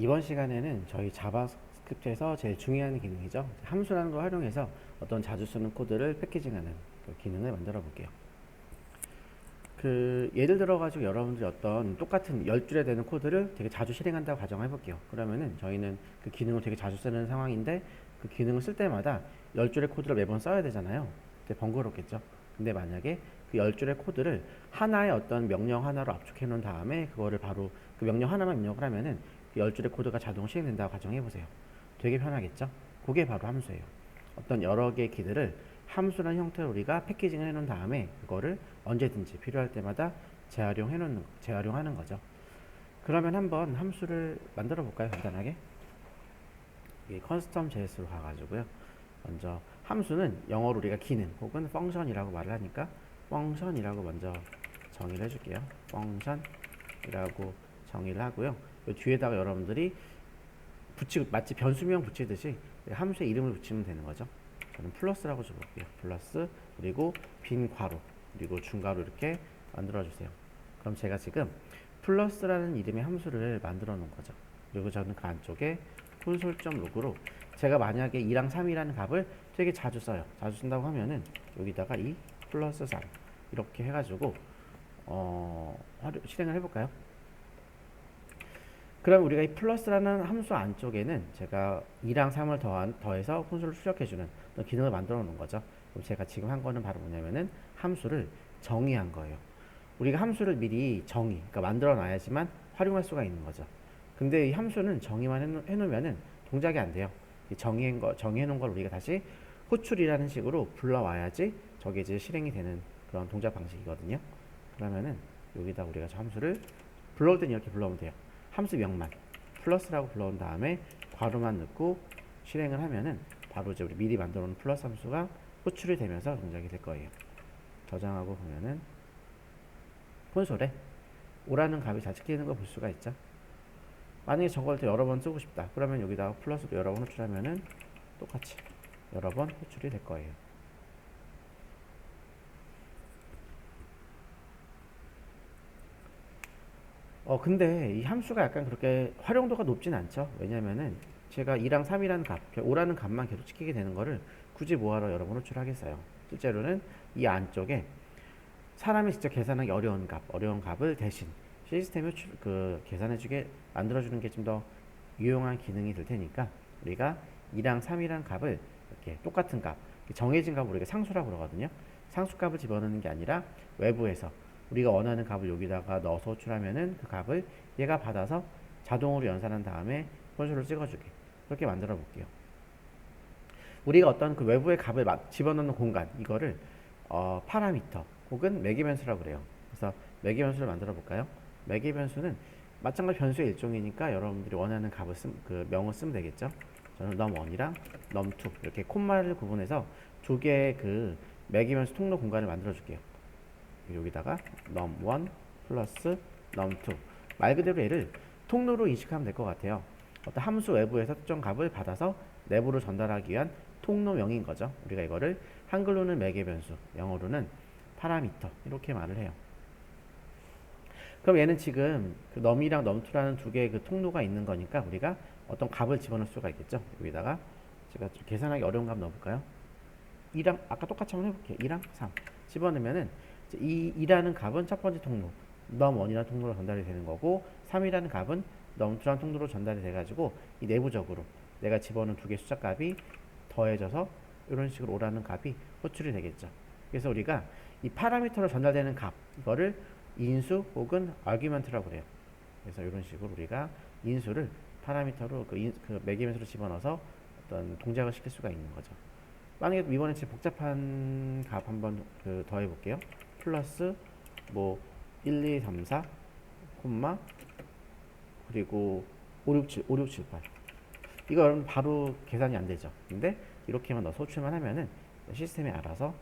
이번 시간에는 저희 자바스크립트에서 제일 중요한 기능이죠. 함수라는 걸 활용해서 어떤 자주 쓰는 코드를 패키징하는 그 기능을 만들어 볼게요. 그 예를 들어 가지고 여러분들이 어떤 똑같은 10줄에 되는 코드를 되게 자주 실행한다고 가정해 볼게요. 그러면은 저희는 그 기능을 되게 자주 쓰는 상황인데 그 기능을 쓸 때마다 10줄의 코드를 매번 써야 되잖아요. 되게 번거롭겠죠. 근데 만약에 그 10줄의 코드를 하나의 어떤 명령 하나로 압축해 놓은 다음에 그거를 바로 그 명령 하나만 입력을 하면은 그 10줄의 코드가 자동 실행된다고 가정해 보세요. 되게 편하겠죠? 그게 바로 함수예요. 어떤 여러 개의 키들을 함수라는 형태로 우리가 패키징을 해놓은 다음에 그거를 언제든지 필요할 때마다 재활용해 놓는 재활용하는 거죠. 그러면 한번 함수를 만들어 볼까요? 간단하게. 이 커스텀 JS로 가가지고요. 먼저 함수는 영어로 우리가 기능 혹은 펑션이라고 말을 하니까 펑션이라고 먼저 정의를 해줄게요. 펑션이라고 정의를 하고요. 이 뒤에다가 여러분들이 붙이고 마치 변수명 붙이듯이 함수의 이름을 붙이면 되는 거죠. 저는 플러스라고 줘볼게요. 플러스 그리고 빈 괄호 그리고 중괄호 이렇게 만들어 주세요. 그럼 제가 지금 플러스라는 이름의 함수를 만들어 놓은 거죠. 그리고 저는 그 안쪽에 콘솔.점 로그로 제가 만약에 2랑 3이라는 값을 되게 자주 써요. 자주 쓴다고 하면은 여기다가 이 플러스 3 이렇게 해가지고 어, 실행을 해볼까요? 그럼 우리가 이 플러스라는 함수 안쪽에는 제가 2랑 3을 더한, 더해서 콘솔을 출력해주는 기능을 만들어 놓은 거죠. 그럼 제가 지금 한 거는 바로 뭐냐면은 함수를 정의한 거예요. 우리가 함수를 미리 정의, 그러니까 만들어 놔야지만 활용할 수가 있는 거죠. 근데 이 함수는 정의만 해놓, 해놓으면은 동작이 안 돼요. 이 정의한 거, 정의해놓은 걸 우리가 다시 호출이라는 식으로 불러와야지 저게 이제 실행이 되는 그런 동작 방식이거든요. 그러면은 여기다 우리가 저 함수를 불러올 때는 이렇게 불러오면 돼요. 함수 명만 플러스라고 불러온 다음에 괄호만 넣고 실행을 하면은 바로 이제 우리 미리 만들어 놓은 플러스 함수가 호출이 되면서 동작이 될 거예요. 저장하고 보면은 콘솔에 오라는 값이 잘 찍히는 걸 볼 수가 있죠. 만약에 저걸 또 여러 번 쓰고 싶다. 그러면 여기다가 플러스도 여러 번 호출하면은 똑같이 여러 번 호출이 될 거예요. 어 근데 이 함수가 약간 그렇게 활용도가 높진 않죠. 왜냐면은 제가 2랑 3이라는 값, 5라는 값만 계속 찍히게 되는 거를 굳이 뭐하러 여러 번 호출하겠어요. 실제로는 이 안쪽에 사람이 직접 계산하기 어려운 값, 어려운 값을 대신 시스템이 출- 그 계산해주게 만들어주는 게 좀 더 유용한 기능이 될 테니까 우리가 2랑 3이란 값을 이렇게 똑같은 값, 정해진 값을 우리가 상수라고 그러거든요. 상수값을 집어넣는 게 아니라 외부에서 우리가 원하는 값을 여기다가 넣어서 호출하면은 그 값을 얘가 받아서 자동으로 연산한 다음에 콘솔을 찍어주게 그렇게 만들어 볼게요. 우리가 어떤 그 외부의 값을 마- 집어넣는 공간 이거를 어, 파라미터 혹은 매개 변수라고 그래요. 그래서 매개 변수를 만들어 볼까요? 매개 변수는 마찬가지 변수의 일종이니까 여러분들이 원하는 값을 쓴, 그 명을 쓰면 되겠죠. 저는 num1이랑 num2 이렇게 콤마를 구분해서 두 개의 그 매개 변수 통로 공간을 만들어 줄게요. 여기다가 num1 플러스 num2 말 그대로 얘를 통로로 인식하면 될 것 같아요. 어떤 함수 외부에서 특정 값을 받아서 내부로 전달하기 위한 통로명인 거죠. 우리가 이거를 한글로는 매개 변수, 영어로는 파라미터 이렇게 말을 해요. 그럼 얘는 지금 그 넘이랑 넘투라는 두 개의 그 통로가 있는 거니까 우리가 어떤 값을 집어넣을 수가 있겠죠. 여기다가 제가 좀 계산하기 어려운 값 넣어볼까요? 2랑 아까 똑같이 한번 해볼게요. 2랑 3 집어넣으면은 이 2라는 값은 첫 번째 통로 넘1이라는 통로로 전달이 되는 거고 3이라는 값은 넘2라는 통로로 전달이 돼가지고 이 내부적으로 내가 집어넣은 두 개 숫자 값이 더해져서 이런 식으로 오라는 값이 호출이 되겠죠. 그래서 우리가 이 파라미터로 전달되는 값 이거를 인수 혹은 아규먼트라고 그래요. 그래서 이런 식으로 우리가 인수를 파라미터로 그, 인, 그 매개변수로 집어넣어서 어떤 동작을 시킬 수가 있는 거죠. 만약에 이번에 진짜 복잡한 값 한번 그 더해 볼게요. 플러스 뭐 1, 2, 3, 4, 콤마 그리고 5, 6, 7, 5, 6, 7, 8 이거 여러분 바로 계산이 안 되죠. 근데 이렇게만 넣어서 호출만 하면은 시스템이 알아서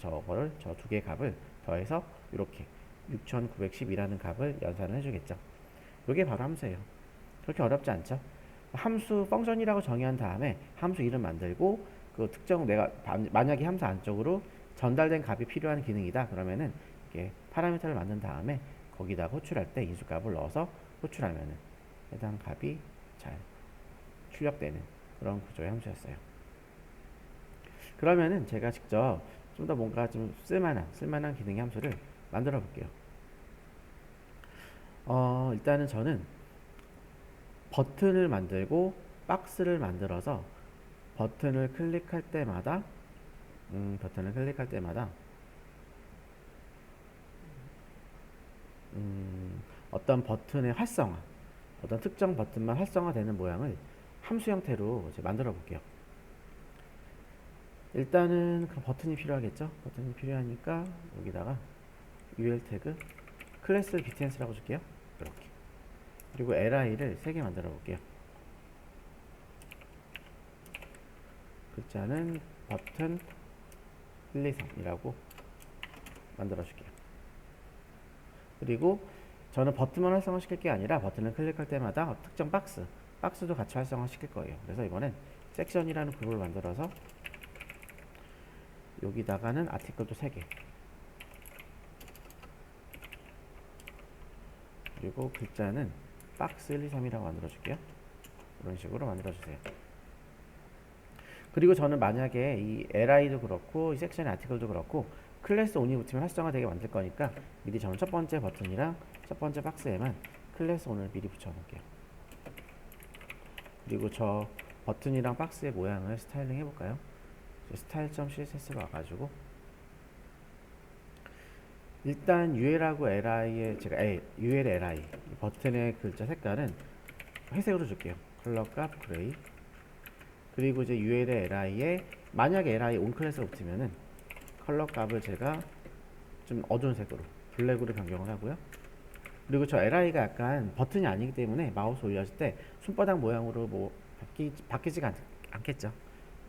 저거를 저 두 개의 값을 더해서 이렇게 6912라는 값을 연산을 해주겠죠. 이게 바로 함수예요. 그렇게 어렵지 않죠. 함수 펑션이라고 정의한 다음에 함수 이름 만들고 그 특정 내가 반- 만약에 함수 안쪽으로 전달된 값이 필요한 기능이다 그러면은 이렇게 파라미터를 만든 다음에 거기다가 호출할 때 인수값을 넣어서 호출하면은 해당 값이 잘 출력되는 그런 구조의 함수였어요. 그러면은 제가 직접 좀 더 뭔가 좀 쓸만한 쓸만한 기능의 함수를 만들어 볼게요. 어, 일단은 저는 버튼을 만들고 박스를 만들어서 버튼을 클릭할 때마다 음, 버튼을 클릭할 때마다 음, 어떤 버튼의 활성화, 어떤 특정 버튼만 활성화되는 모양을 함수 형태로 만들어 볼게요. 일단은 그 버튼이 필요하겠죠? 버튼이 필요하니까 여기다가 ul 태그 클래스 btns라고 줄게요. 이렇게. 그리고 li를 3개 만들어 볼게요. 글자는 버튼 1, 2, 3이라고 만들어 줄게요. 그리고 저는 버튼만 활성화 시킬 게 아니라 버튼을 클릭할 때마다 특정 박스, 박스도 같이 활성화 시킬 거예요. 그래서 이번엔 섹션이라는 그룹을 만들어서 여기다가는 아티클도 3개 그리고 글자는 박스 1, 2, 3이라고 만들어 줄게요. 이런 식으로 만들어 주세요. 그리고 저는 만약에 이 li도 그렇고 이 섹션의 아티클도 그렇고 클래스 온이 붙으면 활성화되게 만들 거니까 미리 저는 첫 번째 버튼이랑 첫 번째 박스에만 클래스 온을 미리 붙여 놓을게요. 그리고 저 버튼이랑 박스의 모양을 스타일링 해볼까요? 스타일.css로 와가지고 일단 ul하고 li의 제가 A, ul li 버튼의 글자 색깔은 회색으로 줄게요. 컬러 값 그레이 그리고 이제 ul의 li에 만약에 li 온 클래스가 붙으면은 컬러 값을 제가 좀 어두운 색으로 블랙으로 변경을 하고요. 그리고 저 li가 약간 버튼이 아니기 때문에 마우스 올렸을 때 손바닥 모양으로 뭐 바뀌, 바뀌지가 않, 않겠죠.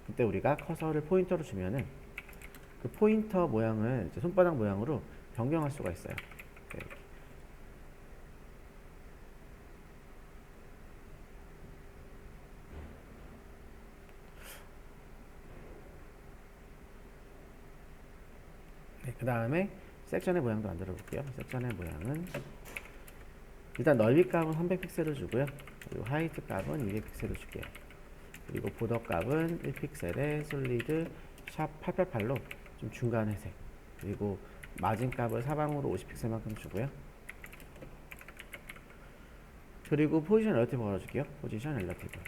그때 우리가 커서를 포인터로 주면은 그 포인터 모양을 손바닥 모양으로 변경할 수가 있어요. 네, 이렇게. 그 다음에 섹션의 모양도 만들어 볼게요. 섹션의 모양은 일단 넓이 값은 300픽셀을 주고요. 그리고 하이트 값은 200픽셀을 줄게요. 그리고 보더 값은 1픽셀에 솔리드 샵 888로 좀 중간 회색. 그리고 마진 값을 사방으로 50픽셀만큼 주고요. 그리고 포지션 relative 걸어줄게요. 포지션 relative.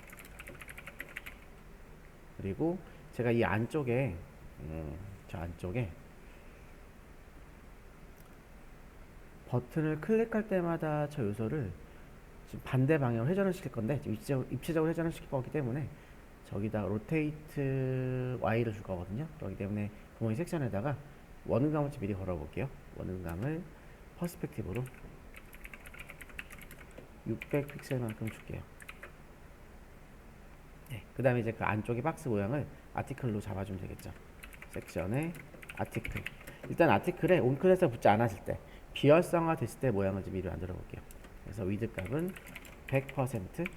그리고 제가 이 안쪽에 음, 저 안쪽에 버튼을 클릭할 때마다 저 요소를 반대 방향으로 회전을 시킬 건데 지금 입체적으로, 회전을 시킬 거기 때문에 저기다 로테이트 Y를 줄 거거든요. 그렇기 때문에 부모님 섹션에다가 원음감을 좀 미리 걸어 볼게요. 원음감을 퍼스펙티브로 600 픽셀만큼 줄게요. 네, 그 다음에 이제 그 안쪽에 박스 모양을 아티클로 잡아주면 되겠죠. 섹션에 아티클. 일단 아티클에 온 클래스가 붙지 않았을 때 비활성화 됐을 때 모양을 좀 미리 만들어 볼게요. 그래서 위드 값은 100%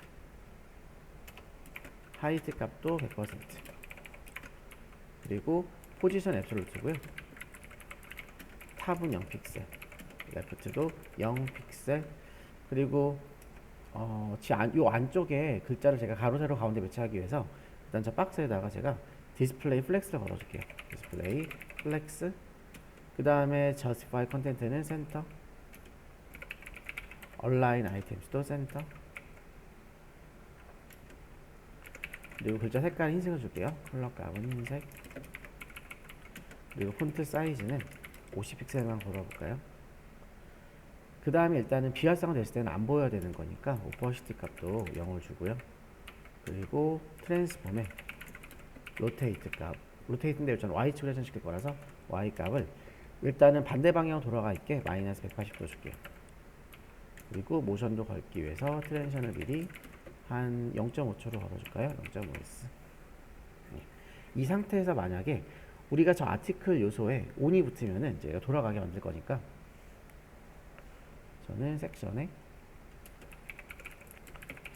하이트 값도 100% 그리고 포지션 앱솔루트고요. 탑은 0픽셀, 레프트도 0픽셀 그리고 어, 지 안, 요 안쪽에 글자를 제가 가로 세로 가운데 배치하기 위해서 일단 저 박스에다가 제가 디스플레이 플렉스를 걸어줄게요. 디스플레이 플렉스 그 다음에 justify 컨텐트는 센터 align items도 센터 그리고 글자 색깔 흰색을 줄게요. 컬러 값은 흰색 그리고 폰트 사이즈는 50픽셀만 걸어볼까요? 그 다음에 일단은 비활성화 됐을 때는 안 보여야 되는 거니까 오퍼시티 값도 0을 주고요. 그리고 트랜스폼에 로테이트 값 로테이트인데 저는 Y축을 회전시킬 거라서 Y 값을 일단은 반대 방향 돌아가 있게 마이너스 180도 줄게요. 그리고 모션도 걸기 위해서 트랜션을 미리 한 0.5초로 걸어줄까요? 0.5s. 이 상태에서 만약에 우리가 저 아티클 요소에 온이 붙으면은 이제 돌아가게 만들 거니까 저는 섹션에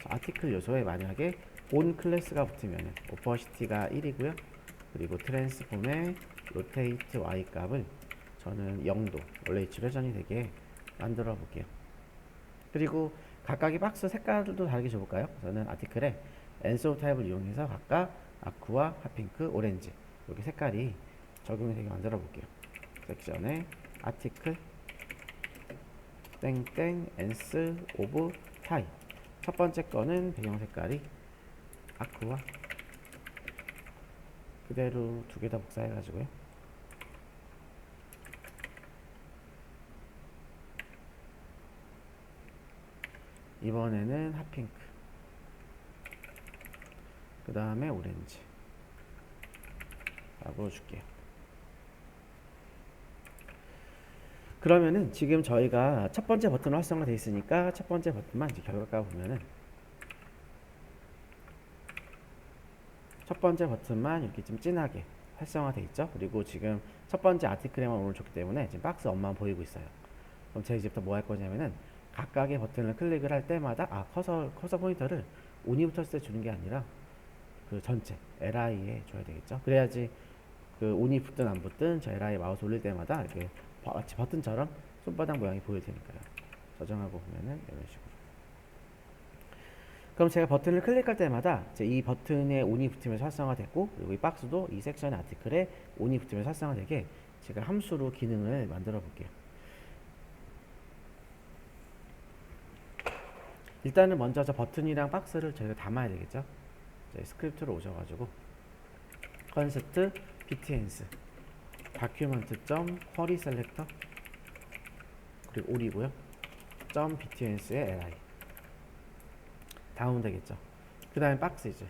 아티클 요소에 만약에 온 클래스가 붙으면 오퍼시티가 1이고요. 그리고 트랜스폼의 로테이트 y 값을 저는 0도 원래 이치 회전이 되게 만들어 볼게요. 그리고 각각의 박스 색깔도 다르게 줘볼까요? 저는 아티클에 엔소 타입을 이용해서 각각 아쿠아, 핫핑크, 오렌지 이렇게 색깔이 적용이 되게 만들어 볼게요. 섹션에 아티클 땡땡 엔스 오브 타입 첫 번째 거는 배경 색깔이 아쿠아 그대로 두 개 다 복사해 가지고요. 이번에는 핫핑크. 그 다음에 오렌지. 라고 줄게요. 그러면은 지금 저희가 첫 번째 버튼 활성화 돼 있으니까 첫 번째 버튼만 이제 결과가 보면은 첫 번째 버튼만 이렇게 좀 진하게 활성화돼 있죠? 그리고 지금 첫 번째 아티클에만 오늘 줬기 때문에 지금 박스 엄만 보이고 있어요. 그럼 제가 이제부터 뭐 할 거냐면은 각각의 버튼을 클릭을 할 때마다 아 커서 커서 포인터를 붙었을 때 주는 게 아니라 그 전체 LI에 줘야 되겠죠. 그래야지 그 온이 붙든 안 붙든 저 LI 마우스 올릴 때마다 이렇게 버- 마치 버튼처럼 손바닥 모양이 보일 테니까요. 저장하고 보면은 이런 식으로. 그럼 제가 버튼을 클릭할 때마다 이 버튼에 온이 붙으면서 활성화됐고 그리고 이 박스도 이 섹션 아티클에 온이 붙으면서 활성화되게 제가 함수로 기능을 만들어 볼게요. 일단은 먼저 저 버튼이랑 박스를 저희가 담아야 되겠죠. 스크립트로 오셔가지고 컨셉트 btns 다큐먼트 점 쿼리 셀렉터 그리고 올이고요. 점 btns의 li 다음 되겠죠. 그 다음에 박스이즈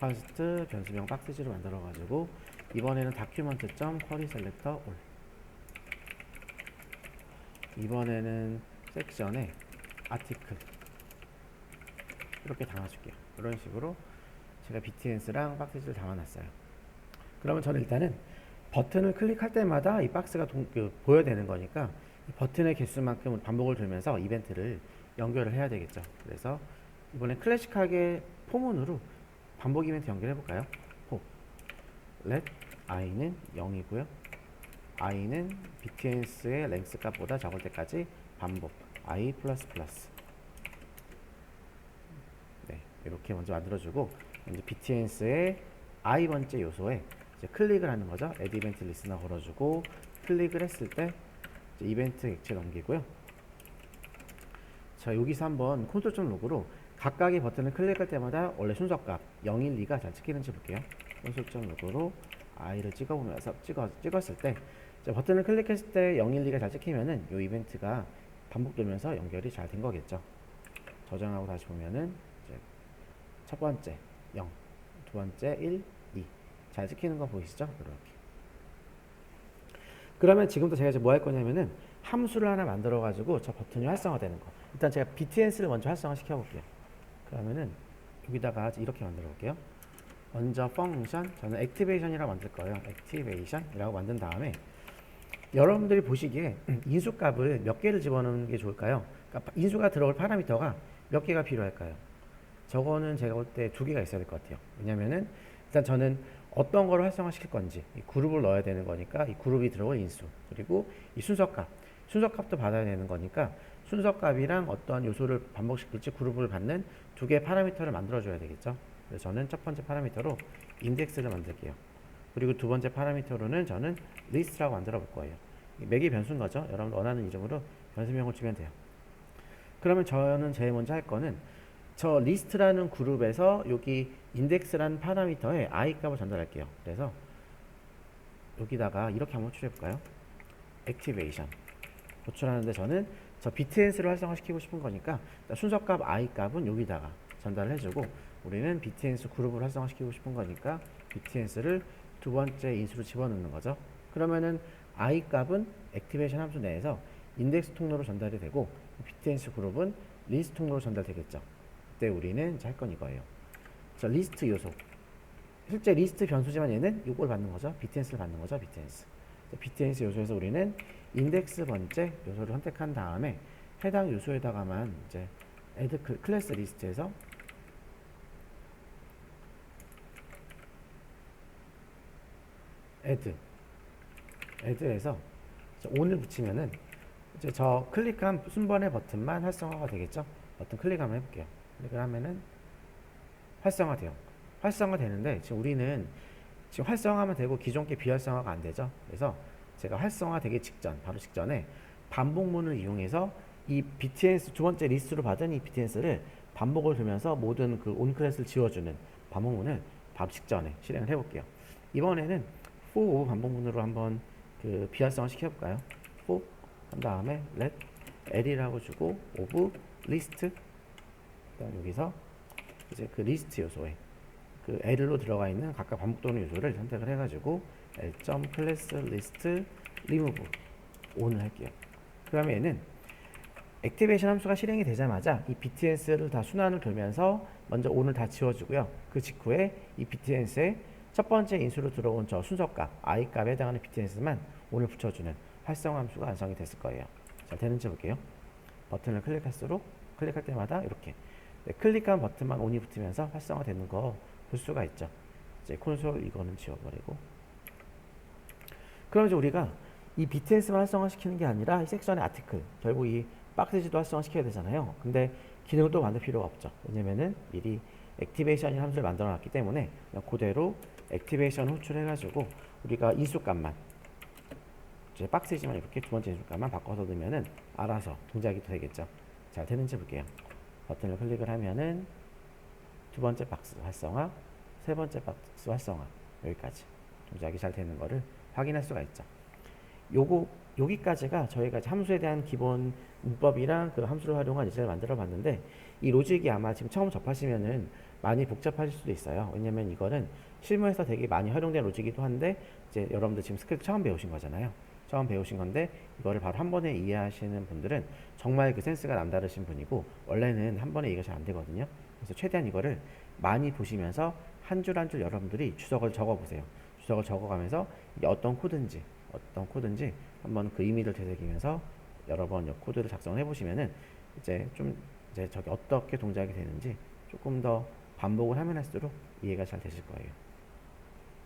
컨셉트 변수명 박스이즈로 만들어가지고 이번에는 다큐먼트 점 쿼리 셀렉터 올 이번에는 섹션에 아티클 이렇게 담아줄게요. 이런 식으로 제가 BTS랑 박스를 담아놨어요. 그러면 저는 일단은 버튼을 클릭할 때마다 이 박스가 동, 그, 보여야 되는 거니까 이 버튼의 개수만큼 반복을 돌면서 이벤트를 연결을 해야 되겠죠. 그래서 이번에 클래식하게 포문으로 반복 이벤트 연결해 볼까요? 호 let i는 0이고요. i는 BTS의 랭스 값보다 적을 때까지 반복 i 플러스 플러스 네, 이렇게 먼저 만들어주고 이제 BTS의 i 번째 요소에 클릭을 하는 거죠. add event listener 걸어주고 클릭을 했을 때 이벤트 객체 넘기고요. 자 여기서 한번 컨트롤 점 로그로 각각의 버튼을 클릭할 때마다 원래 순서값 0, 1, 2가 잘 찍히는지 볼게요. 컨트롤 점 로그로 i를 찍어보면서 찍어 찍었을 때 이제 버튼을 클릭했을 때 0, 1, 2가 잘 찍히면은 이 이벤트가 반복되면서 연결이 잘 된 거겠죠. 저장하고 다시 보면은 이제 첫 번째 0, 두 번째 1, 2. 잘 찍히는 거 보이시죠? 이렇게. 그러면 지금부터 제가 이제 뭐 할 거냐면은 함수를 하나 만들어 가지고 저 버튼이 활성화되는 거. 일단 제가 BTS를 먼저 활성화 시켜 볼게요. 그러면은 여기다가 이렇게 만들어 볼게요. 먼저 펑션 저는 액티베이션이라고 만들 거예요. 액티베이션이라고 만든 다음에 여러분들이 보시기에 인수값을 몇 개를 집어넣는 게 좋을까요? 그러니까 인수가 들어올 파라미터가 몇 개가 필요할까요? 저거는 제가 볼 때 두 개가 있어야 될 것 같아요. 왜냐면은 일단 저는 어떤 걸 활성화시킬 건지 이 그룹을 넣어야 되는 거니까 이 그룹이 들어올 인수 그리고 이 순서값 순서값도 받아야 되는 거니까 순서값이랑 어떠한 요소를 반복시킬지 그룹을 받는 두 개의 파라미터를 만들어줘야 되겠죠. 그래서 저는 첫 번째 파라미터로 인덱스를 만들게요. 그리고 두 번째 파라미터로는 저는 리스트라고 만들어 볼 거예요. 이 맥이 변수인 거죠. 여러분 원하는 이름으로 변수명을 주면 돼요. 그러면 저는 제일 먼저 할 거는 저 리스트라는 그룹에서 여기 인덱스라는 파라미터에 i 값을 전달할게요. 그래서 여기다가 이렇게 한번 호출해 볼까요? 액티베이션 호출하는데 저는 저 btns를 활성화시키고 싶은 거니까 순서값 i 값은 여기다가 전달을 해주고 우리는 btns 그룹을 활성화시키고 싶은 거니까 btns를 두 번째 인수로 집어넣는 거죠. 그러면은 i 값은 액티베이션 함수 내에서 인덱스 통로로 전달이 되고 btns 그룹은 리스트 통로로 전달되겠죠. 그때 우리는 이제 할 건 이거예요. 자, 리스트 요소. 실제 리스트 변수지만 얘는 이걸 받는 거죠. btns를 받는 거죠. btns. btns 요소에서 우리는 인덱스 번째 요소를 선택한 다음에 해당 요소에다가만 이제 add 클- 클래스 리스트에서 add add에서 on을 붙이면은 이제 저 클릭한 순번의 버튼만 활성화가 되겠죠. 버튼 클릭 한번 해볼게요. 클릭을 하면은 활성화 돼요. 활성화 되는데 지금 우리는 지금 활성화하면 되고 기존 게 비활성화가 안 되죠. 그래서 제가 활성화 되기 직전, 바로 직전에 반복문을 이용해서 이 BTS 두 번째 리스트로 받은 이 BTS를 반복을 돌면서 모든 그 온클래스를 지워주는 반복문을 바로 직전에 실행을 해볼게요. 이번에는 for 반복문으로 한번 그 비활성화 시켜볼까요? for 한 다음에 let l이라고 주고 of list 그다음 여기서 이제 그 리스트 요소에 그 L로 들어가 있는 각각 반복되는 요소를 선택을 해가지고 L class list remove on을 할게요. 그러면 얘는 액티베이션 함수가 실행이 되자마자 이 BTS를 다 순환을 돌면서 먼저 on을 다 지워주고요. 그 직후에 이 BTS의 첫 번째 인수로 들어온 저 순서값 i 값에 해당하는 BTS만 on을 붙여주는 활성화 함수가 완성이 됐을 거예요. 자 되는지 볼게요. 버튼을 클릭할수록 클릭할 때마다 이렇게 네, 클릭한 버튼만 on이 붙으면서 활성화되는 거 볼 수가 있죠. 이제 콘솔 이거는 지워버리고. 그럼 이제 우리가 이 BTS만 활성화시키는 게 아니라 이 섹션의 아티클 결국 이 박스지도 활성화시켜야 되잖아요. 근데 기능을 또 만들 필요가 없죠. 왜냐면은 미리 액티베이션이라는 함수를 만들어 놨기 때문에 그냥 그대로 액티베이션 호출해 가지고 우리가 인수값만 이제 박스지만 이렇게 두 번째 인수값만 바꿔서 넣으면은 알아서 동작이 되겠죠. 잘 되는지 볼게요. 버튼을 클릭을 하면은 두 번째 박스 활성화, 세 번째 박스 활성화 여기까지 동작이 잘 되는 거를 확인할 수가 있죠. 요거 여기까지가 저희가 함수에 대한 기본 문법이랑 그 함수를 활용한 예제를 만들어 봤는데 이 로직이 아마 지금 처음 접하시면은 많이 복잡하실 수도 있어요. 왜냐면 이거는 실무에서 되게 많이 활용된 로직이기도 한데 이제 여러분들 지금 스크립트 처음 배우신 거잖아요. 처음 배우신 건데 이거를 바로 한 번에 이해하시는 분들은 정말 그 센스가 남다르신 분이고 원래는 한 번에 이해가 잘 안 되거든요. 그래서 최대한 이거를 많이 보시면서 한 줄 한 줄 여러분들이 주석을 적어 보세요. 주석을 적어가면서 어떤 코드인지 어떤 코드인지 한번 그 의미를 되새기면서 여러 번이 코드를 작성해 보시면은 이제 좀 이제 저게 어떻게 동작이 되는지 조금 더 반복을 하면 할수록 이해가 잘 되실 거예요.